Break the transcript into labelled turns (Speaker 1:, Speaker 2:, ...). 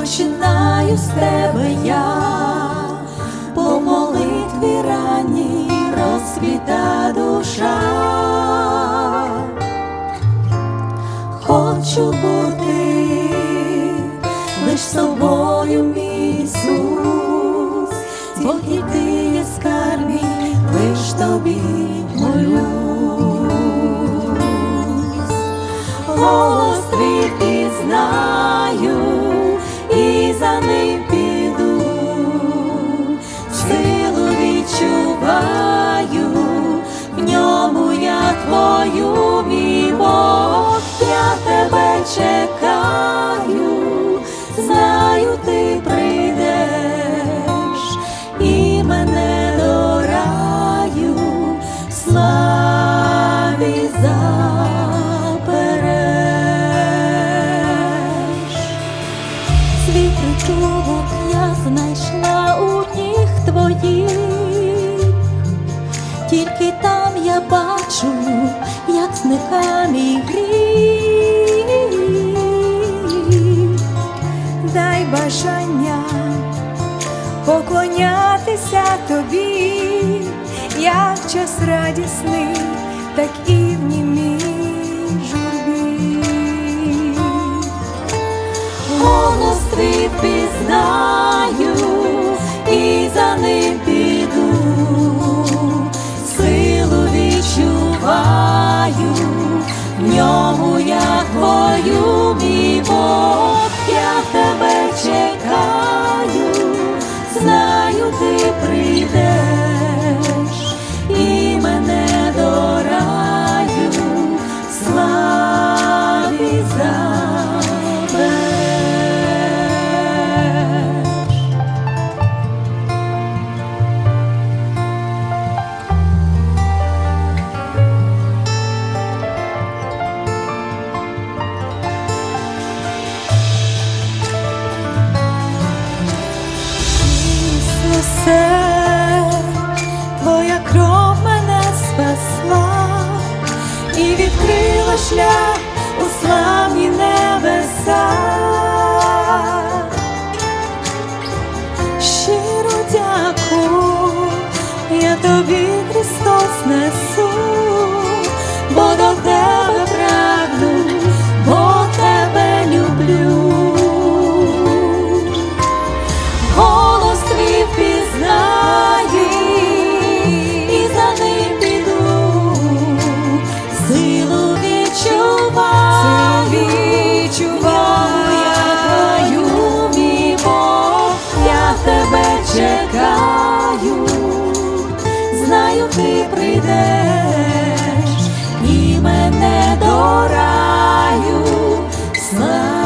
Speaker 1: починаю з тебе я, по молитві ранній розквіта душа. Хочу бути лиш собою, Ісус, бо і ти є скарб лиш тобі молюсь. Чекаю, знаю, ти прийдеш і мене до раю славі забереш. Свій притулок я знайшла у ніг
Speaker 2: бажання поклонятися тобі, як час радісний, так і в німій журбі.
Speaker 1: Голос твій пізнаю шлях. знаю, ти прийдеш і мене до раю. Знаю.